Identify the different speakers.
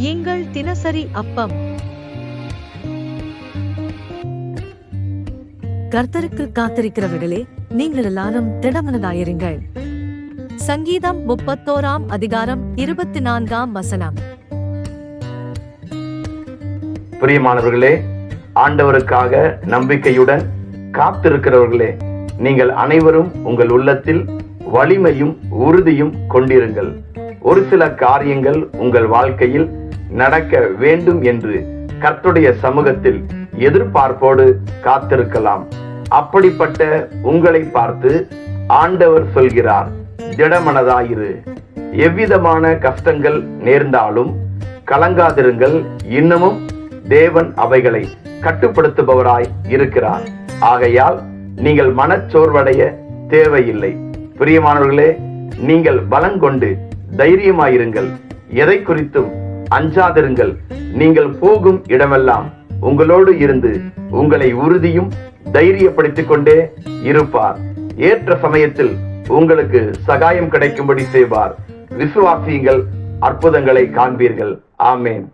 Speaker 1: எங்கள் தினசரி அப்பம்.
Speaker 2: கர்த்தருக்கு காத்திருக்கிறவர்களே நீங்கள் எல்லாரும் திடமனதாயிருங்கள். சங்கீதம் முப்பத்தோராம் அதிகாரம் இருபத்தி நான்காம் வசனம்.
Speaker 3: பிரியமானவர்களே ஆண்டவருக்காக நம்பிக்கையுடன் காத்திருக்கிறவர்களே நீங்கள் அனைவரும் உங்கள் உள்ளத்தில் வலிமையும் உறுதியும் கொண்டிருங்கள். ஒரு சில காரியங்கள் உங்கள் வாழ்க்கையில் நடக்க வேண்டும் என்று கர்த்துடைய சமூகத்தில் எதிர்பார்ப்போடு காத்திருக்கலாம். அப்படிப்பட்ட உங்களை பார்த்து ஆண்டவர் சொல்கிறார் திடமனதாயிரு. எவ்விதமான கஷ்டங்கள் நேர்ந்தாலும் கலங்காதிருங்கள். இன்னமும் தேவன் அவைகளை கட்டுப்படுத்துபவராய் இருக்கிறார். ஆகையால் நீங்கள் மனச்சோர்வடைய தேவையில்லை. பிரியமானவர்களே நீங்கள் பலங்கொண்டு தைரியமாயிருங்கள். எதை குறித்தும் அஞ்சாதிருங்கள். நீங்கள் போகும் இடமெல்லாம் உங்களோடு இருந்து உங்களை உறுதியும் தைரியப்படுத்திக் கொண்டே இருப்பார். ஏற்ற சமயத்தில் உங்களுக்கு சகாயம் கிடைக்கும்படி செய்வார். விசுவாசியுங்கள் அற்புதங்களை காண்பீர்கள். ஆமேன்.